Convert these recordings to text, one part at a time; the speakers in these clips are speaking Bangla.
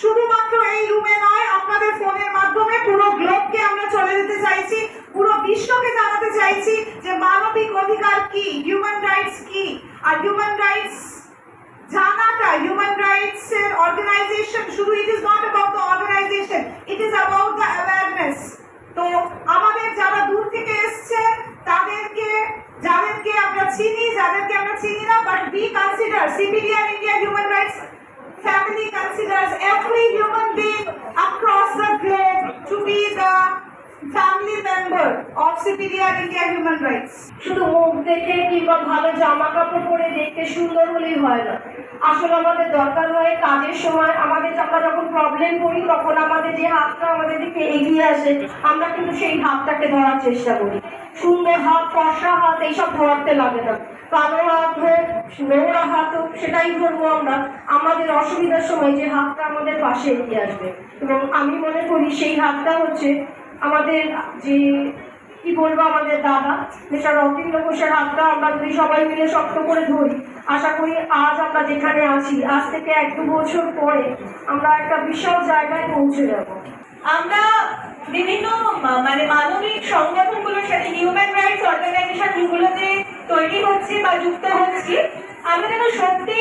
শুধুমাত্র এই রুমে নয়, আপনাদের ফোনের মাধ্যমে পুরো গ্লোবকে আমরা চলে যেতে চাইছি, পুরো বিশ্বকে জানাতে চাইছি যে মানবিক অধিকার কি হিউম্যান রাইটস কি? আর হিউম্যান রাইটস জানাটা হিউম্যান রাইটস এর অর্গানাইজেশন শুধু it is not about the organisation it is about the awareness তো আমাদের যারা দূর থেকে এসছে, তাদেরকে, যাদেরকে আমরা চিনি, যাদেরকে আমরা চিনি না but we consider civilian India human rights family considers every human being across the globe to be the family member of superior India Human Rights. শুধু মুখ দেখে কিংবা ভালো জামা কাপড় পরে দেখতে সুন্দর হলেই হয় না আসলে আমাদের দরকার হয় কাজের সময় আমাদের আমরা প্রবলেম করি, তখন আমাদের যে হাতটা আমাদের দিকে এগিয়ে আসে, আমরা কিন্তু সেই হাতটাকে ধরার চেষ্টা করি। সুন্দর হাত ফর্সা হাত, এইসব ধরাতে লাগে না। কালো হাত হোক নোংরা হাত হোক, সেটাই ধরবো আমরা। আমাদের অসুবিধার সময় যে হাতটা আমাদের পাশে এগিয়ে আসবে। এবং আমি মনে করি সেই হাতটা হচ্ছে আমাদের যে কি বলব আমাদের দাদা? মিস্টার রতীন্দ্র ঘোষের হাতটা আমরা যদি সবাই মিলে শক্ত করে ধরি। আশা করি আজ আমরা যেখানে আছি, আজ থেকে এক দু বছর পরে আমরা একটা বিশাল জায়গায় পৌঁছে যাব। আমরা বিভিন্ন মানে মানবিক সংগঠনগুলোর সাথে হিউম্যান রাইটস অর্গানাইজেশনগুলোতে তৈরি হচ্ছে বা যুক্ত হচ্ছি। আমরা যেন সত্যি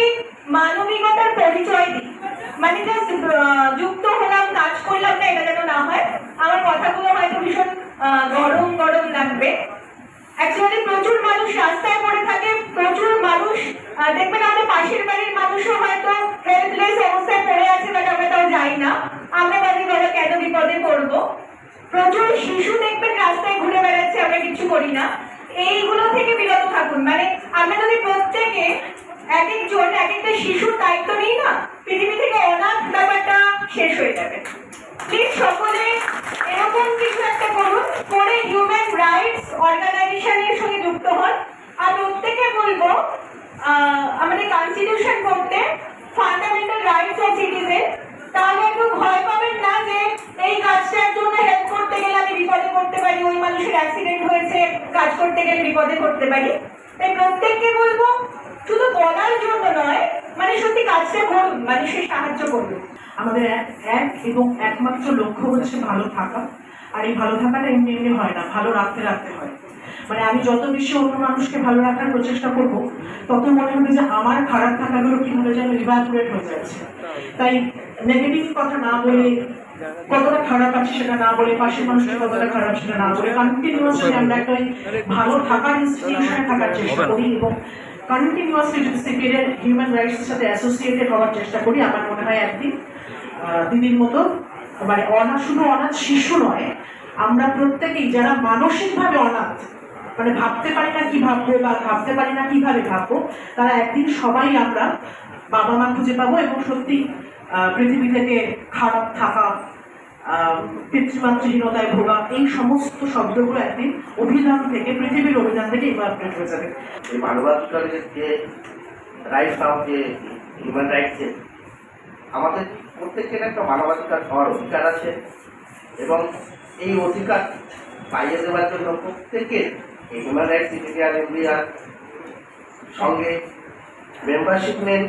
মানবিকতার পরিচয় দিই। মানে জাস্ট যুক্ত হলাম, কাজ করলাম না, এটা যেন না হয়। আমার কথাগুলো হয়তো ভীষণ গরম গরম লাগবে। অ্যাকচুয়ালি প্রচুর মানুষ রাস্তায় পড়ে থাকে, প্রচুর মানুষ দেখবেন আমাদের পাশের বাড়ির মানুষও হয়তো হেল্পলেস অবস্থায় পড়ে আছে বাট আমরা তাও যাই না। আমরা ভাবি বাবা কেন বিপদে পড়ব? প্রচুর শিশু দেখবেন রাস্তায় ঘুরে বেড়াচ্ছে, আমরা কিছু করি না। এইগুলো থেকে বিরত থাকুন। মানে আমরা যদি প্রত্যেকে এক একজন এক একটা শিশুর দায়িত্ব নিই না, পৃথিবী থেকে অনাথ ব্যাপারটা শেষ হয়ে যাবে। প্লিজ সকলে এরকম কিছু একটা করুন, করে হিউম্যান রাইটস অর্গানাইজেশনের সঙ্গে যুক্ত হন। আর প্রত্যেকে বলব আমাদের কনস্টিটিউশন করতে ফান্ডামেন্টাল রাইটস অফ সিটিজেন তাহলে একটু ভয় পাবেন না যে এই কাজটার জন্য হেল্প করতে গেলে আমি বিপদে পড়তে পারি, ওই মানুষের অ্যাক্সিডেন্ট হয়েছে, কাজ করতে গেলে বিপদে পড়তে পারি। তাই প্রত্যেককে বলব, শুধু বলার জন্য নয় মানে সত্যি কাজটা করুন, মানুষের সাহায্য করুন। আমাদের এক এবং একমাত্র লক্ষ্য হচ্ছে ভালো থাকা। আর এই ভালো থাকাটা এমনি এমনি হয় না, ভালো রাখতে রাখতে হয়। মানে আমি যত বেশি অন্য মানুষকে ভালো রাখার প্রচেষ্টা করব, তত মনে হবে যে আমার খারাপ থাকাগুলো কীভাবে যেন ইভাকুরেট হয়ে যাচ্ছে। তাই নেগেটিভ কথা না বলে কতটা খারাপ আছে সেটা না বলে, পাশের মানুষের কতটা খারাপ সেটা না বলে কন্টিনিউয়াসলি আমরা একটা ভালো থাকার ইনস্টিটিউশনে থাকার চেষ্টা করি এবং কন্টিনিউয়াসলি যদি সিপিএর হিউম্যান রাইটসের সাথে অ্যাসোসিয়েটেড হওয়ার চেষ্টা করি, আমার মনে হয় একদিন দিদির মতো মানে অনাথ, শুধু অনাথ শিশু নয়, আমরা প্রত্যেকেই যারা মানসিকভাবে অনাথ মানে ভাবতে পারি না কি ভাববো বা ভাবতে পারি না কীভাবে ভাববো, তারা একদিন সবাই আমরা বাবা মা খুঁজে পাবো এবং সত্যি পৃথিবী থেকে খারাপ থাকা পিতৃমাতৃহীনতায় ভোগা এই সমস্ত শব্দগুলো একদিন অভিধান থেকে, পৃথিবীর অভিধান থেকে ইভার্টেড হয়ে যাবে। এই হিউম্যান আমাদের প্রত্যেকের একটা মানবাধিকার হওয়ার অধিকার আছে এবং এই অধিকার পাইয়ে দেওয়ার জন্য প্রত্যেকের হিউম্যান রাইটস ইন্ডিয়ান ইন্ডিয়ার সঙ্গে মেম্বারশিপ নেন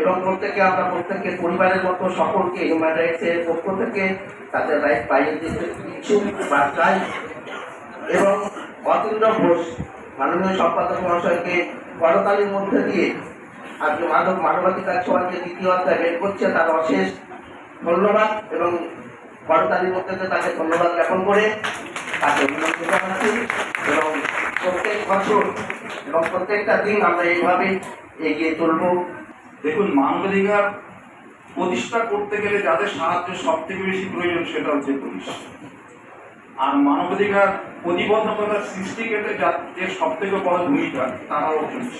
এবং প্রত্যেকে আমরা প্রত্যেকের পরিবারের মতো সকলকে হিউম্যান রাইটসের পক্ষ থেকে তাদের রাইট পাইয়ে দিতে ইচ্ছুক বা চাই। এবং অতীন্দ্র ঘোষ, মাননীয় সম্পাদক মহাশয়কে করতালির মধ্যে দিয়ে আজকে মানব মানবাধিকার ছোঁয়াকে দ্বিতীয় অধ্যায় বের করছে, তার অশেষ ধন্যবাদ এবং করতালির মধ্যে তাকে ধন্যবাদ জ্ঞাপন করে তাকে অভিনন্দন জানাচ্ছি। এবং প্রত্যেক বছর এবং প্রত্যেকটা দিন আমরা এইভাবে এগিয়ে চলবো দেখুন, মানবাধিকার প্রতিষ্ঠা করতে গেলে যাদের সাহায্য সব থেকে বেশি প্রয়োজন সেটা হচ্ছে পুলিশ। আর মানবাধিকার প্রতিবদ্ধকতার সৃষ্টি ক্ষেত্রে যাদের সব থেকে বড় ভূমিকা, তারাও পুলিশ।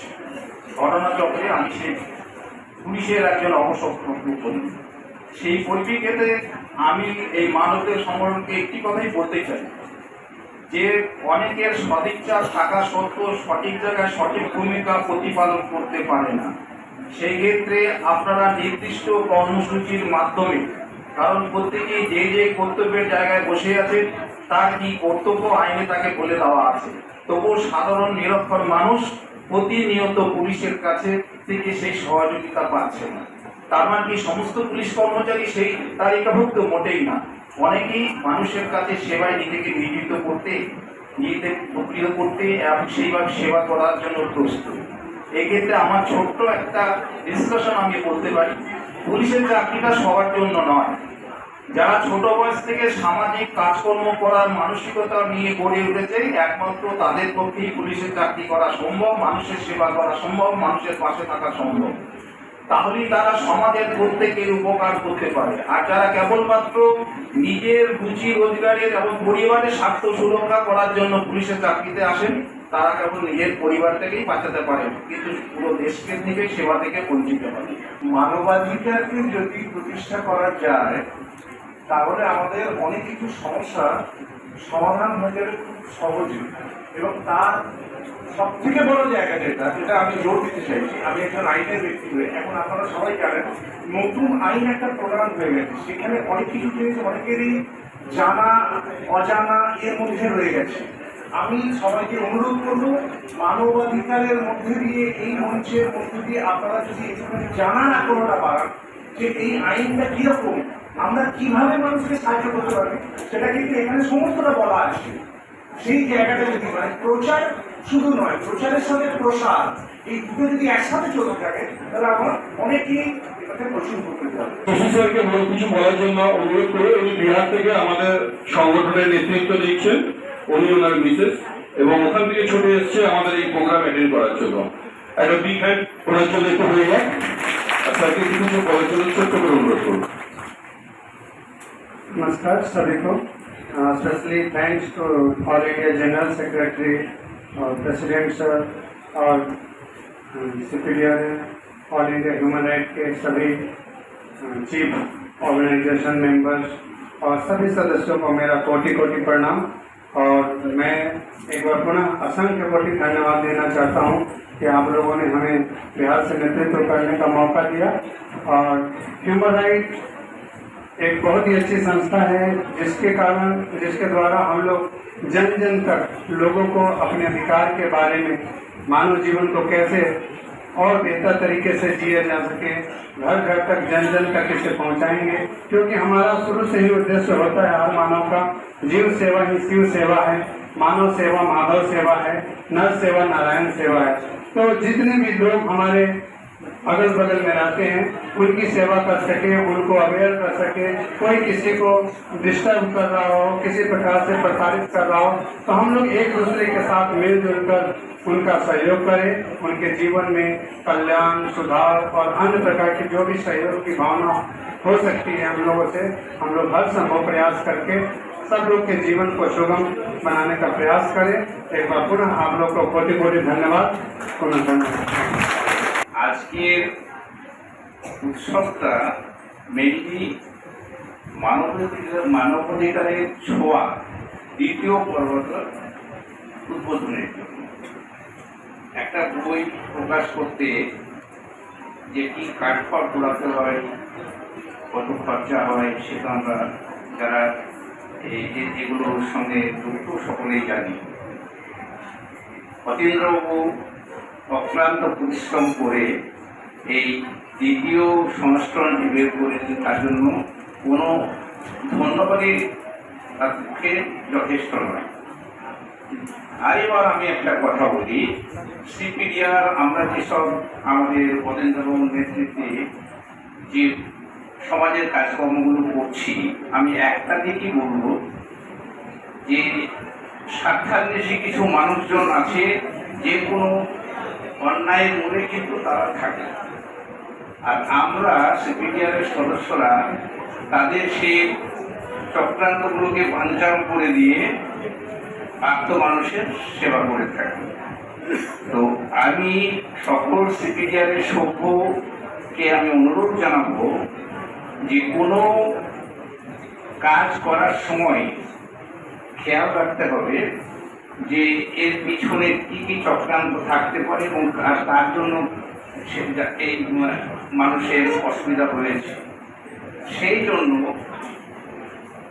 ঘটনা চক্রে আমি সেই পুলিশের একজন অবসক্ত করি সেই পরিপ্রেক্ষিতে আমি এই মানবদের সংগঠনকে একটি কথাই বলতে চাই। যে অনেকের সদিচ্ছা থাকা সত্ত্বেও সঠিক জায়গায় সঠিক ভূমিকা প্রতিপালন করতে পারে না। সেই ক্ষেত্রে আপনারা নির্দিষ্ট কর্মসূচির মাধ্যমে, কারণ প্রত্যেকেই যে যে কর্তব্যের জায়গায় বসে আছে তার কি কর্তব্য আইনে তাকে বলে দেওয়া আছে। তবুও সাধারণ নিরক্ষর মানুষ প্রতিনিয়ত পুলিশের কাছে থেকে সেই সহযোগিতা পাচ্ছে না। তার মানে কি সমস্ত পুলিশ কর্মচারী সেই তালিকাভুক্ত মোটেই না। অনেকেই মানুষের কাছে সেবায় নিজেকে নিয়োজিত করতে, নিজেদের উপকৃত করতে এবং সেইভাবে সেবা করার জন্য প্রস্তুত। এক্ষেত্রে আমার ছোট্ট একটা ডিসকাশন আমি বলতে পারি। পুলিশের চাকরিটা সবার জন্য নয়। যারা ছোট বয়স থেকে সামাজিক কাজকর্ম করার মানসিকতা নিয়ে গড়ে উঠেছে, একমাত্র তাদের পক্ষেই পুলিশের চাকরি করা সম্ভব, মানুষের সেবা করা সম্ভব, মানুষের পাশে থাকা সম্ভব। তাহলেই তারা সমাজের প্রত্যেকের উপকার করতে পারে। আর যারা কেবলমাত্র নিজের রুচি রোজগারের এবং পরিবারের স্বার্থ সুরক্ষা করার জন্য পুলিশের চাকরিতে আসেন, তারা কেবল নিজের পরিবারটাকেই বাঁচাতে পারেন কিন্তু পুরো দেশকে থেকে সেবা থেকে বঞ্চিত হবে মানবাধিকারকে যদি প্রতিষ্ঠা করা যায়, তাহলে আমাদের অনেক কিছু সমস্যা সমাধান হয়ে যাবে খুব সহজে এবং তার সব থেকে বড় জায়গা যেটা যেটা আমি জোর দিতে চাইছি, আমি একজন আইনের ব্যক্তি হয়ে, এখন আপনারা সবাই জানেন, নতুন আইন একটা প্রোগ্রাম হয়ে গেছে। সেখানে অনেক কিছু জিনিস অনেকেরই জানা, অজানা এর মধ্যে রয়ে গেছে। আমি সবাইকে অনুরোধ করব, মানবাধিকারের মধ্যে দিয়ে এই মঞ্চের মধ্যে দিয়ে আপনারা যদি একটুখানি জানার আগ্রহটা বাড়ান যে এই আইনটা কীরকম, আমরা কীভাবে মানুষকে সাহায্য করতে পারি, সেটা কিন্তু এখানে সমস্তটা বলা আছে। সেই জায়গাটা যদি মানে প্রচার শুধু নয় প্রচারের সঙ্গে প্রসার এই দুটো যদি একসাথে চলতে থাকে তাহলে আমার অনেকেই বলার জন্য অনুরোধ করে আমাদের সংগঠনের উনি ওনার এবং ওখান থেকে আমাদের এই প্রোগ্রাম করার জন্য। একটা স্যারকে করে অনুরোধ করুন নমস্কার को specially thanks to all India general secretary और प्रेसिडेंट सर और superior all India human right के सभी चीफ ऑर्गेनाइजेशन मेंबर्स और सभी सदस्यों को मेरा कोटि कोटि प्रणाम। और मैं एक बार पुनः असंख्य कोटि धन्यवाद देना चाहता हूँ कि आप लोगों ने हमें बिहार से नेतृत्व करने का मौका दिया। और ह्यूमन राइट एक बहुत ही अच्छी संस्था है, जिसके कारण, जिसके द्वारा हम लोग जन जन तक लोगों को अपने अधिकार के बारे में, मानव जीवन को कैसे और बेहतर तरीके से जिया जा सके, घर घर तक जन जन तक इसे पहुंचाएँगे। क्योंकि हमारा शुरू से ही उद्देश्य होता है हर मानव का, जीव सेवा ही शिव सेवा है, मानव सेवा, माधव सेवा है, नर सेवा, नारायण सेवा है। तो जितने भी लोग हमारे अगल बगल में रहते हैं, उनकी सेवा कर सके, उनको अवेयर कर सके। कोई किसी को डिस्टर्ब कर रहा हो, किसी प्रकार से प्रताड़ित कर रहा हो तो हम लोग एक दूसरे के साथ मिलजुल कर उनका सहयोग करें। उनके जीवन में कल्याण, सुधार और अन्य प्रकार की जो भी सहयोग की भावना हो सकती है हम लोगों से, हम लोग हर संभव प्रयास करके सब लोग के जीवन को सुगम बनाने का प्रयास करें। एक बार पुनः आप लोग को कोटि कोटि धन्यवाद। पुनः धन्यवाद। আজকের উৎসবটা মেনলি মানবাধিকার মানবাধিকারের ছোঁয়া দ্বিতীয় পর্বটা উদ্বোধনের জন্য। একটা বই প্রকাশ করতে যে কি কাঠফল পোড়াতে হয়, কত খরচা হয়, সেটা আমরা যারা এই যে যেগুলোর সঙ্গে যুক্ত সকলেই জানি। অতীন্দ্রবাবু অক্লান্ত পরিশ্রম করে এই দ্বিতীয় সংস্করণটি বের করেছে, তার জন্য কোনো ধন্যবাদই তার পক্ষে যথেষ্ট নয়। আর এবার আমি একটা কথা বলি সিপিডিআর আমরা যেসব আমাদের অতীন্দ্রবাবুর নেতৃত্বে যে সমাজের কাজকর্মগুলো করছি, আমি একটা দিকই বলব যে স্বার্থান্বেষী কিছু মানুষজন আছে, যে কোনো অন্যায়ের মূলে কিন্তু তারা থাকে। আর আমরা সিপিডিআরের সদস্যরা তাদের সে চক্রান্তগুলোকে বাঞ্চাল করে দিয়ে আত্ম মানুষের সেবা করে থাকি। তো আমি সকল সিপিডিআরের সভ্যকে আমি অনুরোধ জানাব যে কোনো কাজ করার সময় খেয়াল রাখতে হবে যে এর পিছনে কি কি চক্রান্ত থাকতে পারে এবং তার- জন্য এই মানুষের অসুবিধা হয়েছে। সেই জন্য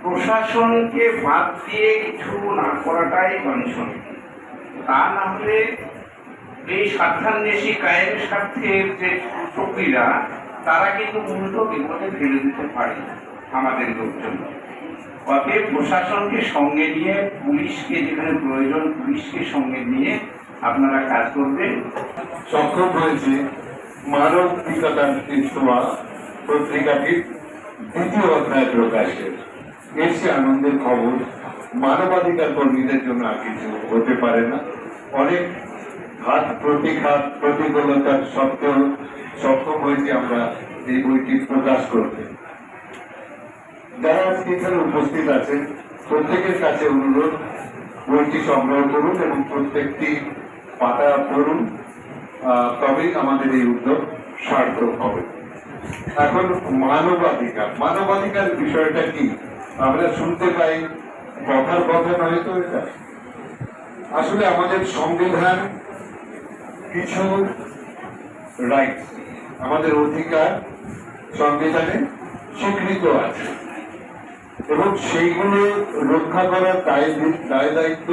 প্রশাসনকে বাদ দিয়ে কিছু না করাটাই বাঞ্ছনীয় তা না হলে এই স্বার্থান্বেষী কায়ের স্বার্থের যে চক্রীরা তারা কিন্তু উল্টো বিপদে ফেলে দিতে পারে আমাদের লোকজন। অতএব প্রশাসনকে সঙ্গে নিয়ে, পুলিশকে যেখানে প্রয়োজন, পুলিশকে সঙ্গে নিয়ে আপনারা কাজ করবেন। সক্ষম হয়েছে মানবিকতার ইস্তমা পত্রিকাটির দ্বিতীয় অধ্যায় প্রকাশের। এসে আনন্দের খবর, মানবাধিকার কর্মীদের জন্য আর কিছু হতে পারে না। অনেক ঘাত প্রতিঘাত, প্রতিকূলতার সত্ত্বেও সক্ষম হয়েছে আমরা এই বইটি প্রকাশ করতে। যারা আজকে এখানে উপস্থিত আছেন, প্রত্যেকের কাছে অনুরোধ, বইটি সংগ্রহ করুন এবং প্রত্যেকটি পাতা পড়ুন। তবেই আমাদের এই উদ্যোগ সার্থক হবে। এখন মানবাধিকার। মানবাধিকার বিষয়টা কি? আমরা শুনতে পাই, কথার কথা নয় তো এটা। আসলে আমাদের সংবিধান কিছু রাইটস আমাদের অধিকার সংবিধানে স্বীকৃত আছে। এবং সেইগুলো রক্ষা করার দায় দায় দায়িত্ব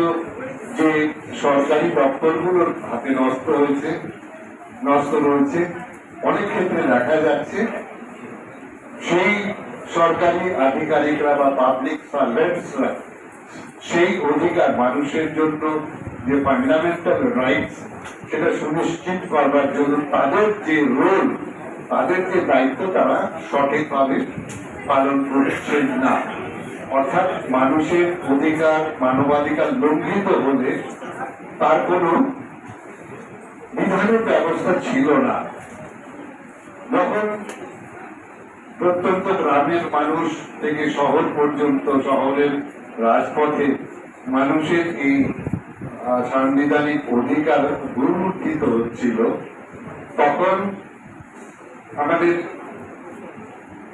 যে সরকারি দপ্তরগুলোর হাতে নষ্ট হয়েছে, নষ্ট রয়েছে, অনেক ক্ষেত্রে দেখা যাচ্ছে সেই সরকারি আধিকারিকরা বা পাবলিক সার্ভেন্টসরা সেই অধিকার মানুষের জন্য যে ফান্ডামেন্টাল রাইটস সেটা সুনিশ্চিত করবার জন্য তাদের যে রোল তাদের যে দায়িত্ব তারা সঠিকভাবে পালন করছেন না। অর্থাৎ মানুষের অধিকার, মানবাধিকার লঙ্ঘিত হলে তার কোনো বিধানের ব্যবস্থা ছিল না। যখন প্রত্যন্ত গ্রামের মানুষ থেকে শহর পর্যন্ত, শহরের রাজপথে মানুষের এই সাংবিধানিক অধিকার গুরুমুঠিত হচ্ছিল, তখন আমাদের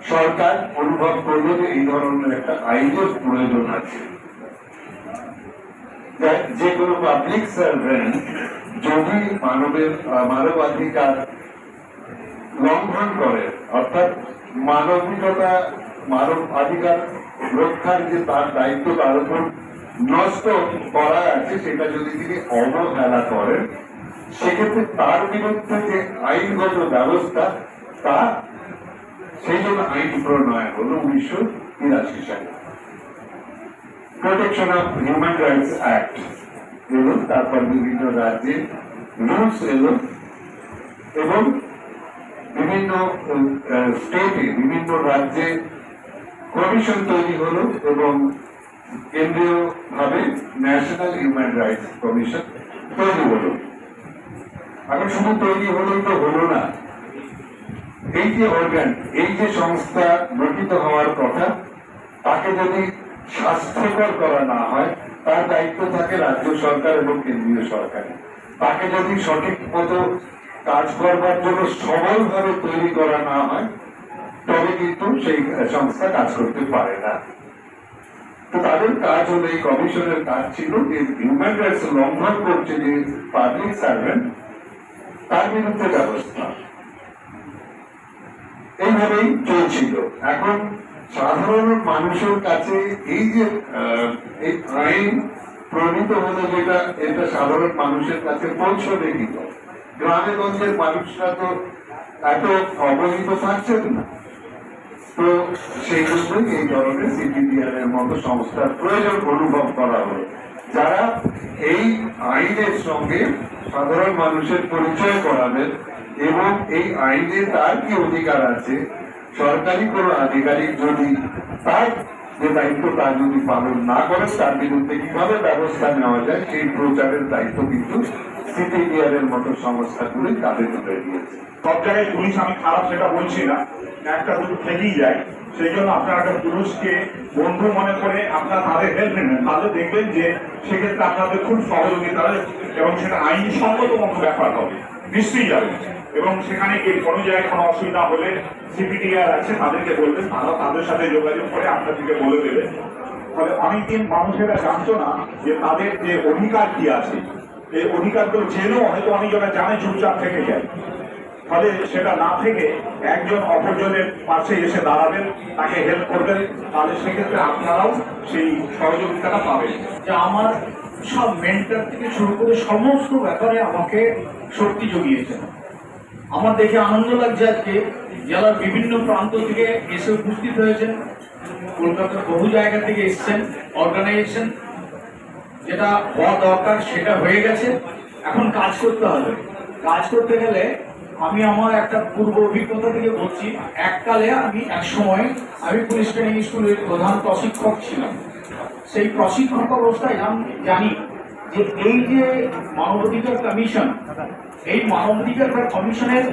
সরকার অনুভব করল যে এই ধরনের একটা আইনের প্রয়োজন আছে। যে কোনো পাবলিক সার্ভেন্ট যদি মানবের মানবাধিকার লঙ্ঘন করে, অর্থাৎ মানবিকতা, মানব অধিকার রক্ষার যে তার দায়িত্ব তার উপর নষ্ট করা আছে, সেটা যদি তিনি অবহেলা করেন, সেক্ষেত্রে তার বিরুদ্ধে যে আইনগত ব্যবস্থা, তা সেই জন্য আইন প্রণয়ন হলো উনিশশো তিরাশি সালে। Protection of human rights act এলো তারপর বিভিন্ন রাজ্যে রুলস এলো এবং বিভিন্ন স্টেটে বিভিন্ন রাজ্যে কমিশন তৈরি হলো এবং কেন্দ্রীয় ভাবে ন্যাশনাল হিউম্যান রাইটস কমিশন তৈরি হলো। এখন শুধু তৈরি হলেই তো হলো না এই যে অর্গান এই যে সংস্থা গঠিত হওয়ার কথা, তাকে যদি স্বাস্থ্যকর করা না হয়, তার দায়িত্ব থাকে রাজ্য সরকার এবং কেন্দ্রীয় সরকারের। তাকে যদি সঠিক মতো কাজ করবার জন্য সবলভাবে তৈরি করা না হয়, তবে কিন্তু সেই সংস্থা কাজ করতে পারে না। তো তাদের কাজ হলো, এই কমিশনের কাজ ছিল যে হিউম্যান রাইটস লঙ্ঘন করছে যে পাবলিক সার্ভেন্ট তার বিরুদ্ধে ব্যবস্থা। এইভাবেই চলছিল। এখন সাধারণ মানুষের কাছে এই যে এই আইন প্রণীত হলো যেটা, এটা সাধারণ মানুষের কাছে পৌঁছবে কি গ্রামে গঞ্জের মানুষরা তো এত অবহিত থাকছেন না। তো সেই জন্যই এই ধরনের সিপিডিআর এর মতো সংস্থার প্রয়োজন অনুভব করা হলো। যারা এই আইনের সঙ্গে সাধারণ মানুষের পরিচয় করাবেন এবং এই আইনে তার কি অধিকার আছে? সরকারি কোন আধিকারিক যদি তার যে দায়িত্ব তার যদি পালন না করেন তার বিরুদ্ধে কীভাবে ব্যবস্থা নেওয়া যায়? সেই প্রচারের দায়িত্ব কিন্তু সিপিডিআর মতো সংস্থাগুলি তাদের উপরে দিয়েছে। সব জায়গায় পুলিশ, আমি খারাপ সেটা বলছি না। একটা দুটো থেকেই যায়। সেই জন্য আপনারা একটা পুরুষকে বন্ধু মনে করে আপনারা তাদের হেল্প নেবেন। তাহলে দেখবেন যে সেক্ষেত্রে আপনাদের খুব সহযোগিতা এবং সেটা আইনসম্মত মতো ব্যাপার হবে। নিশ্চয়ই যাবে। এবং সেখানে কি কোনো জায়গায় কোনো অসুবিধা হলে সিপিটিআর আছে, তাদেরকে বলবেন, তারা তাদের সাথে যোগাযোগ করে আপনাদেরকে বলে দেবে। ফলে অনেকদিন মানুষেরা জানতো না যে তাদের যে অধিকার কি আছে। এই অধিকারগুলো জেনেও হয়তো অনেক জায়গায় জানে, চুপচাপ থেকে যায়। ফলে সেটা না থেকে একজন অপরজনের পাশে এসে দাঁড়াবেন, তাকে হেল্প করবেন। তাহলে সেক্ষেত্রে আপনারাও সেই সহযোগিতাটা পাবেন। যে আমার সব মেন্টার থেকে শুরু করে সমস্ত ব্যাপারে আমাকে শক্তি জুগিয়েছেন। আমার দেখে আনন্দ লাগছে আজকে। জেলার বিভিন্ন প্রান্ত থেকে এসে উপস্থিত হয়েছেন, কলকাতার বহু জায়গা থেকে এসছেন অর্গানাইজেশন যেটা হওয়া দরকার, সেটা হয়ে গেছে। এখন কাজ করতে হবে। কাজ করতে গেলে আমি আমার একটা পূর্ব অভিজ্ঞতা থেকে বলছি, এককালে আমি এক সময় আমি পুলিশ ট্রেনিং স্কুলের প্রধান প্রশিক্ষক ছিলাম। সেই প্রশিক্ষক অবস্থায় জান- জানি যে এই যে মানবাধিকার কমিশন, এই মানবাধিকার কমিশনের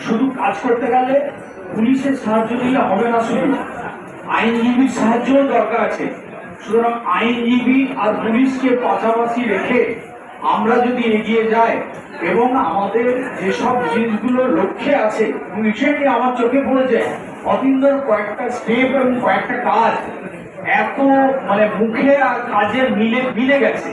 শুধু কাজ করতে গেলে পুলিশের সাহায্য নিলে হবে না শুধু। আইনজীবীর সাহায্যও দরকার আছে। সুতরাং আইনজীবী আর পুলিশকে পাশাপাশি রেখে আমরা যদি এগিয়ে যাই এবং আমাদের যেসব জিনিসগুলো লক্ষ্যে আছে রিসেন্টলি আমার চোখে পড়েছে অতীন্দর কয়েকটা স্টেপ এবং কয়েকটা কাজ এত মানে মুখে আর কাজের মিলে মিলে গেছে।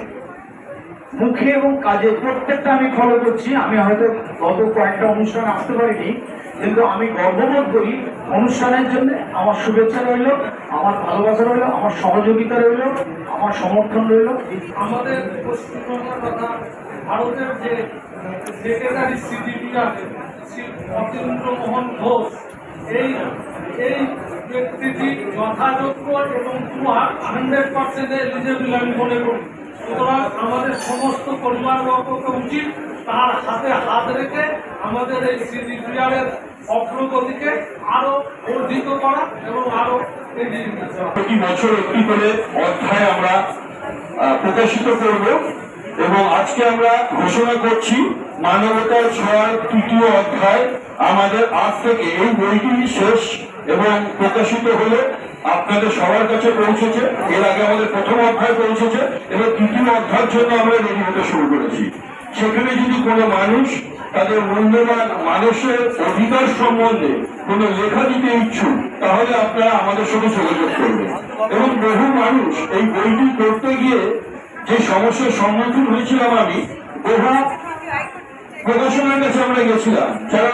মুখে এবং কাজে প্রত্যেকটা আমি ফলো করছি। আমি হয়তো গত কয়েকটা অনুষ্ঠান আসতে পারিনি। কিন্তু আমি গর্ববোধ করি অনুষ্ঠানের জন্য আমার শুভেচ্ছা রইল, আমার ভালোবাসা রইল, আমার সহযোগিতা রইল, আমার সমর্থন রইল। আমাদের পশ্চিমবঙ্গের কথা, ভারতের যে সেক্রেটারি সিডিপিআর অতীন্দ্র মোহন ঘোষ, এই এই ব্যক্তিটি যথাযোগ্য এবং হান্ড্রেড পার্সেন্ট এলিজেবল আমি মনে করি। সুতরাং আমাদের সমস্ত পরিবারবর্গকে উচিত তার হাতে হাত রেখে আমাদের এই সিডিপিআরের অগ্রগতিকে আরও বর্ধিত করা এবং আরও প্রতি বছর একটি করে অধ্যায় আমরা প্রকাশিত করব এবং আজকে আমরা ঘোষণা করছি মানবতার ছয় তৃতীয় অধ্যায়। আমাদের আজ থেকে এই বইটি শেষ এবং প্রকাশিত হলে আপনাদের সবার কাছে পৌঁছেছে। এর আগে আমাদের প্রথম অধ্যায় পৌঁছেছে। এবং তৃতীয় অধ্যায়ের জন্য আমরা রেডি হতে শুরু করেছি। সেখানে যদি কোনো মানুষ তাদের মূল্যবান মানুষের অধিকার সম্বন্ধে কোনো লেখা দিতে ইচ্ছুক, তাহলে আপনারা আমাদের সঙ্গে যোগাযোগ করবেন। এবং বহু মানুষ এই বইটি করতে গিয়ে যে সমস্যার সম্মুখীন হয়েছিলাম আমি বহু প্রকাশনার কাছে আমরা গেছিলাম। যারা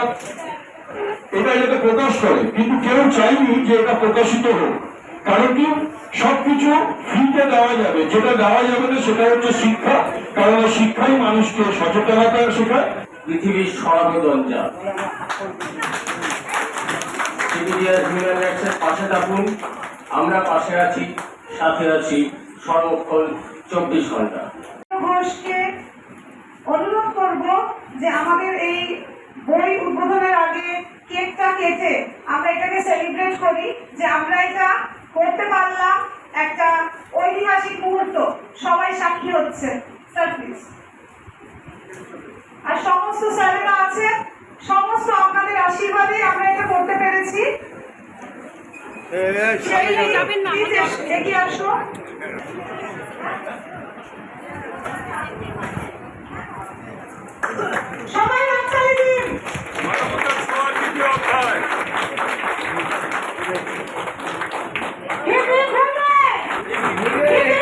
এটা যাতে প্রকাশ করে, কিন্তু কেউ চাইনি যে এটা প্রকাশিত হোক। কারণ কি? সবকিছু ফ্রিতে দেওয়া যাবে। যেটা দেওয়া যাবে না সেটা হচ্ছে শিক্ষা। কারণ শিক্ষাই মানুষকে সচেতনতা শেখায়। পৃথিবীর সর্বদঞ্জা সিভিলিয়ার হিউম্যান রাইটসের পাশে থাকুন। আমরা পাশে আছি সাথে আছি সর্বক্ষণ চব্বিশ ঘণ্টা। ঘোষকে অনুরোধ করব যে আমাদের এই বই উদ্বোধনের আগে কেকটা কেটে আমরা এটাকে সেলিব্রেট করি যে আমরা এটা করতে পারলাম একটা ঐতিহাসিক মুহূর্ত। সবাই সাক্ষী হচ্ছে। স্যার প্লিজ আর সমস্ত স্যারেরা আছে সমস্ত আপনাদের আশীর্বাদে আমরা এটা করতে পেরেছি। এগিয়ে আসো সবাই হাততালি দিন। Hip Give him some Give him some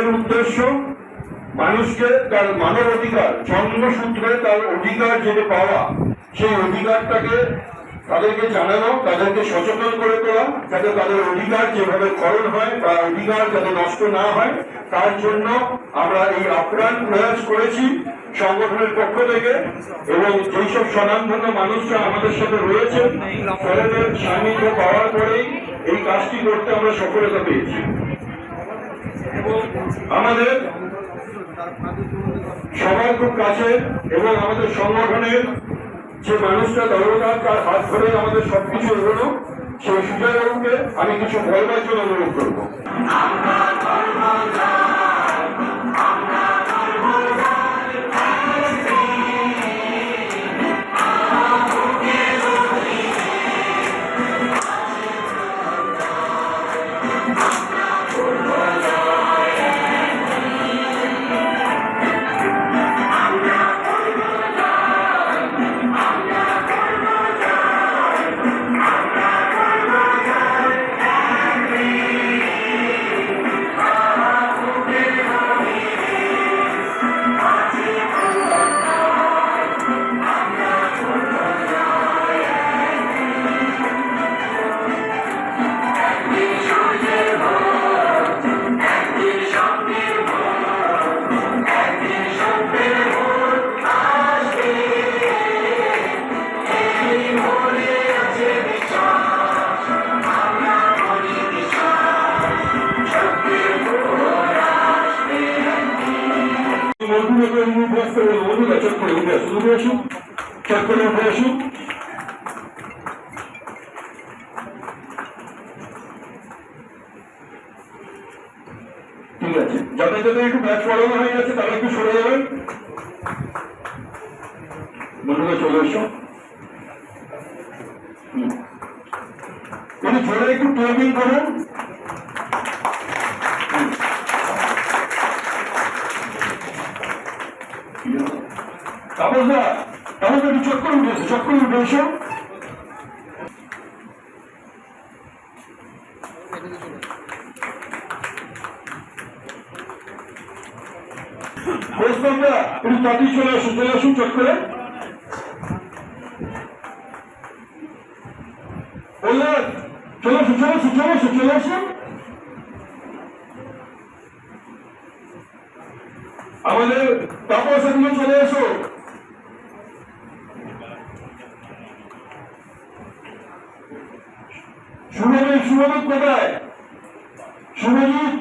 এই উদ্দেশ্য মানুষকে তার মানব অধিকার জন্মসূত্রে তার অধিকার যেটা পাওয়া, সেই অধিকারটাকে তাদেরকে জানানো, তাদেরকে সচেতন করে তোলা, যাতে তাদের অধিকার যেভাবে করণ হয় বা অধিকার যাতে নষ্ট না হয়, তার জন্য আমরা এই আপ্রাণ প্রয়াস করেছি সংগঠনের পক্ষ থেকে এবং যেসব স্বনামধন্য মানুষরা আমাদের সাথে রয়েছে তাদের সান্নিধ্য পাওয়ার পরেই এই কাজটি করতে আমরা সফলতা পেয়েছি। আমাদের সবার খুব কাছে এবং আমাদের সংগঠনের যে মানুষটা দরকার তার হাত ধরে আমাদের সবকিছু এগোনো সেই সুজয়বাবুকে আমি কিছু বলবার জন্য অনুরোধ করব। করে উঠে আসুন ঠিক আছে। যাদের যাদের একটু ব্যাচ পড়ানো হয়ে গেছে তারা একটু সরে যাবেন। বন্ধুরা, চলে এসো। একটু জোরে একটু টেবিং করুন। তাপসদা তাপসদা একটু চট করে উঠে এসো চট করে উঠে এসো হোসবাবদা একটু তাড়াতাড়ি চলে আসুন চলে আসুন চট করে বললেন আমাদের চলে এসো শুভজিৎ শুভজিৎ কোথায় শুভজিৎ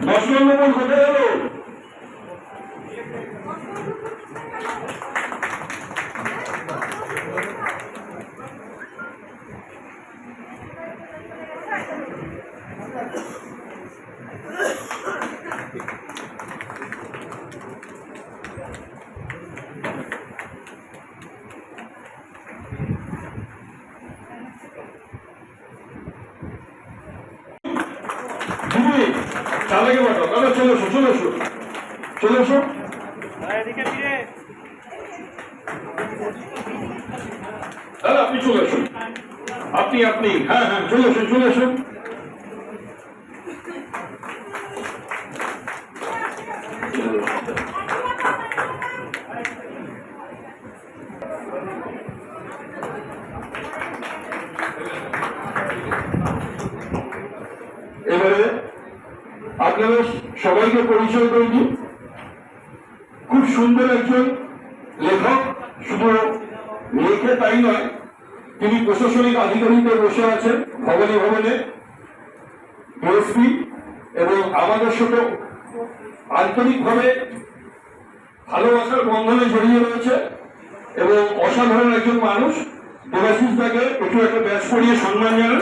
দশ নম্বর কোথায় গেল দিদি চালাকে পাঠাও দাদা চলে এসো। চলে এসো। দাদা আপনি চলে এসুন আপনি আপনি। হ্যাঁ হ্যাঁ চলে এসুন চলে এসুন আন্তরিকভাবে ভালোবাসার বন্ধনে জড়িয়ে রয়েছে এবং অসাধারণ একজন মানুষ। দেবাশিস দাকে একটু একটা ব্যাস করিয়ে সম্মান জানান।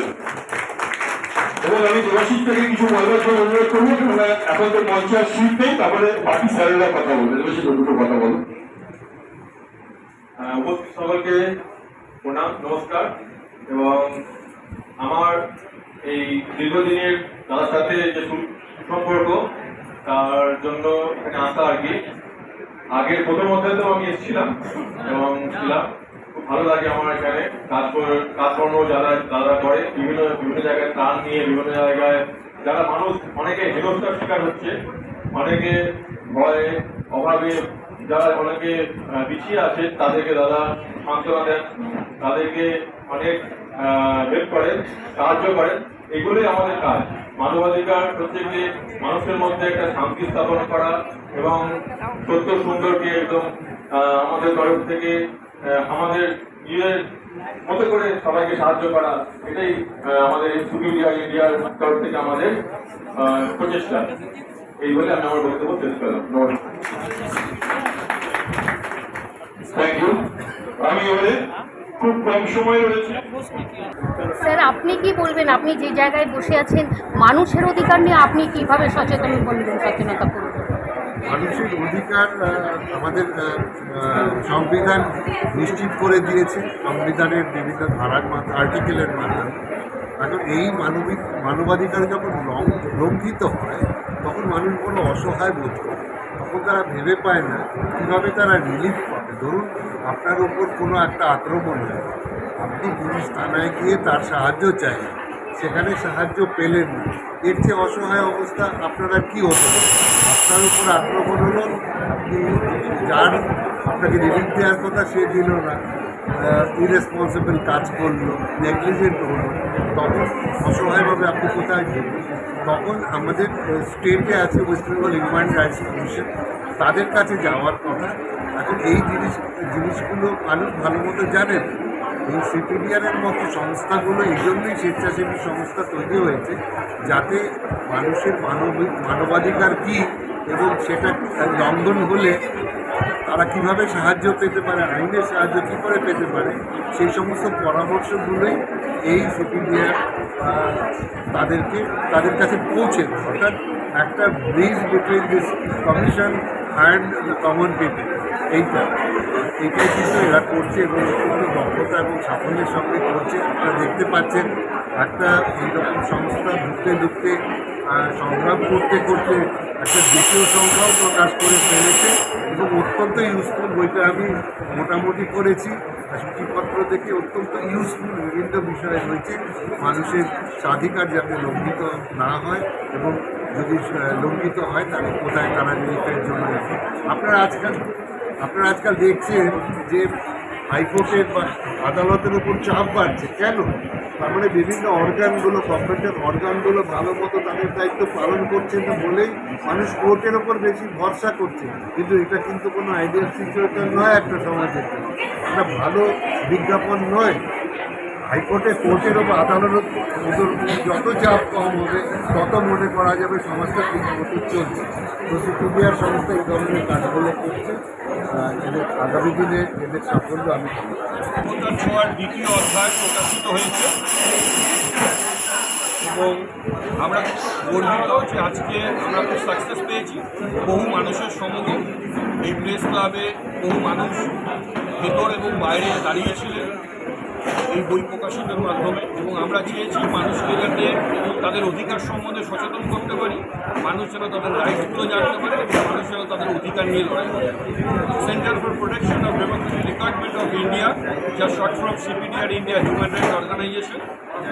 এবং আমি দেবাশিস থেকে কিছু বলবার জন্য অনুরোধ করব কেননা এখন তো মঞ্চে আর সিট নেই তারপরে বাকি স্যারেরা কথা বলবে। দেবাশিস দুটো কথা বলো। আহ, উপস্থিত সকলকে প্রণাম নমস্কার। এবং আমার এই দীর্ঘদিনের দাদার সাথে যে সুসম্পর্ক তার জন্য এখানে আসা আর কি। আগের প্রথম অধ্যায় তো আমি এসেছিলাম এবং ছিলাম। খুব ভালো লাগে আমার এখানে। কাজ কর- কাজকর্ম যারা যারা করে, বিভিন্ন বিভিন্ন জায়গায় ত্রাণ নিয়ে বিভিন্ন জায়গায় যারা মানুষ, অনেকে হেনস্থার শিকার হচ্ছে, অনেকে ভয়ে, অভাবে যারা অনেকে পিছিয়ে আছে, তাদেরকে দাদা সান্ত্বনা দেন। তাদেরকে অনেক হেল্প করেন, সাহায্য করেন। এগুলোই আমাদের কাজ। মানবাধিকার গিয়ে মানুষের মধ্যে একটা শান্তি স্থাপন করা এবং সত্য সুন্দরকে একদম আমাদের তরফ থেকে আমাদের নিজের মতো করে সবাইকে সাহায্য করা, এটাই আমাদের সুপিরিয়ার ইন্ডিয়ার তরফ থেকে আমাদের প্রচেষ্টা। এই বলে আমি আমার বক্তব্য শেষ করলাম। থ্যাংক ইউ আমি এবারে খুব কম সময় রয়েছে। স্যার আপনি কি বলবেন? আপনি যে জায়গায় বসে আছেন মানুষের অধিকার নিয়ে আপনি কীভাবে সচেতন করবেন সচেতনতা করবেন মানুষের অধিকার আমাদের সংবিধান নিশ্চিত করে দিয়েছে। সংবিধানের বিভিন্ন ধারার মাধ্যমে আর্টিকেলের মাধ্যমে। এখন এই মানবিক মানবাধিকার যখন লঙ্ঘিত হয় তখন মানুষ কোনো অসহায় বোধ করে তখন তারা ভেবে পায় না কীভাবে তারা রিলিফ পাবে। ধরুন, আপনার ওপর কোনো একটা আক্রমণ হয় আপনি পুলিশ থানায় গিয়ে তার সাহায্য চাই সেখানে সাহায্য পেলেন না। এর চেয়ে অসহায় অবস্থা আপনারা কি হতে আপনার উপর আক্রমণ হলো, আপনি যার আপনাকে রিলিফ দেওয়ার কথা সে দিল না। ইরেসপন্সিবল কাজ করল নেগলিজেন্ট হলো। তখন অসহায়ভাবে আপনি কোথায় যাবেন তখন আমাদের স্টেটে আছে West Bengal human rights commission তাদের কাছে যাওয়ার কথা। এখন এই জিনিস, জিনিসগুলো মানুষ ভালো মতো জানেন। এই সিপিডিআরের মতো সংস্থাগুলো এই জন্যই স্বেচ্ছাসেবী সংস্থা তৈরি হয়েছে, যাতে মানুষের মানবিক মানবাধিকার কী এবং সেটা লঙ্ঘন হলে তারা কীভাবে সাহায্য পেতে পারে, আইনের সাহায্য কী করে পেতে পারে, সেই সমস্ত পরামর্শগুলোই এই সিপিডিআর তাদেরকে, তাদের কাছে পৌঁছে অর্থাৎ একটা bridge between this commission and common people এইটা। এটাই কিন্তু এরা করছে এবং অত্যন্ত দক্ষতা এবং সাফল্যের সঙ্গে করছে। আপনারা দেখতে পাচ্ছেন, একটা এইরকম সংস্থা ঢুকতে ঢুকতে সংগ্রাম করতে করতে একটা দ্বিতীয় সংখ্যাও প্রকাশ করে ফেলেছে এবং অত্যন্ত ইউজফুল বইটা আমি মোটামুটি করেছি। সূচিপত্র দেখে অত্যন্ত ইউজফুল বিভিন্ন বিষয় রয়েছে। মানুষের স্বাধিকার যাতে লঙ্ঘিত না হয় এবং যদি লঙ্ঘিত হয় তাহলে কোথায় তারা রিলিফের জন্য আপনারা আজকাল আপনারা আজকাল দেখছেন যে হাইকোর্টের বা আদালতের উপর চাপ বাড়ছে। কেন? তার মানে বিভিন্ন অর্গানগুলো গভর্নমেন্টের অর্গানগুলো ভালো মতো তাদের দায়িত্ব পালন করছে না বলেই মানুষ কোর্টের ওপর বেশি ভরসা করছে। কিন্তু এটা কিন্তু কোনো আইডিয়াল সিচুয়েশন নয় একটা সমাজের একটা ভালো বিজ্ঞাপন নয়। হাইকোর্টে কোর্টের ওপর আদালতের ওপর যত চাপ কম হবে, তত মনে করা যাবে সমাজটা ঠিক চলছে তো সিপিডিআর সংস্থা এই ধরনের কাজগুলো করছে। এদের আগামী দিনে এদের সাফল্য আমি দ্বিতীয় অধ্যায় প্রকাশিত হয়েছে। এবং আমরা গর্বিত যে আজকে আমরা খুব সাকসেস পেয়েছি। বহু মানুষের সমাগম এই প্রেস ক্লাবে বহু মানুষ ভেতর এবং বাইরে দাঁড়িয়েছিলেন। এই বই প্রকাশনের মাধ্যমে এবং আমরা চেয়েছি মানুষকে যাতে তাদের অধিকার সম্বন্ধে সচেতন করতে পারি, মানুষ যেন তাদের রাইটসগুলো জানতে পারে এবং মানুষ যেন তাদের অধিকার নিয়ে লড়াই করে। Centre for protection of democracy department of India যা short from CPDR India human rights organisation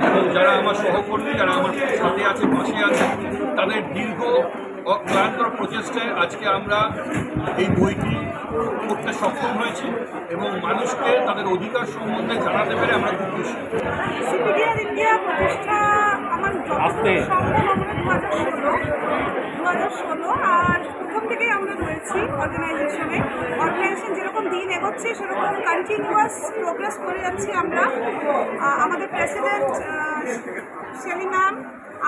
এবং যারা আমার সহকর্মী, যারা আমার সাথে আছে, পাশে আছে, তাদের দীর্ঘ অক্লান্তর প্রচেষ্টায় আজকে আমরা এই বইটি করতে সক্ষম হয়েছি এবং মানুষকে তাদের অধিকার সম্বন্ধে জানাতে পেরে আমরা খুব খুশি সিপিডিআর ইন্ডিয়া প্রতিষ্ঠা আমার যতদূর দু হাজার ষোলো দু ষোলো আর প্রথম থেকেই আমরা রয়েছি অর্গানাইজেশনে অর্গানাইজেশন যেরকম দিন এগোচ্ছে সেরকম কন্টিনিউয়াস প্রোগ্রেস করে যাচ্ছি আমরা আমাদের প্রেসিডেন্ট শেলি ম্যাম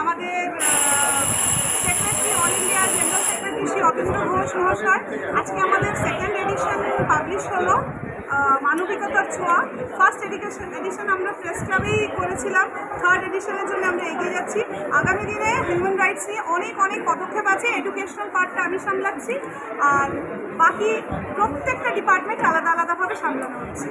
আমাদের secretary all India general secretary Shri আজকে আমাদের সেকেন্ড এডিশন পাবলিশ হলো মানবিকতার ছোঁয়া। ফার্স্ট এডুকেশন এডিশন আমরা প্রেস ক্লাবেই করেছিলাম। থার্ড এডিশনের জন্য আমরা এগিয়ে যাচ্ছি। আগামী দিনে হিউম্যান রাইটস নিয়ে অনেক অনেক পদক্ষেপ আছে। এডুকেশনাল পার্টটা আমি সামলাচ্ছি। আর বাকি প্রত্যেকটা ডিপার্টমেন্ট আলাদা, আলাদাভাবে সামলানো হচ্ছে।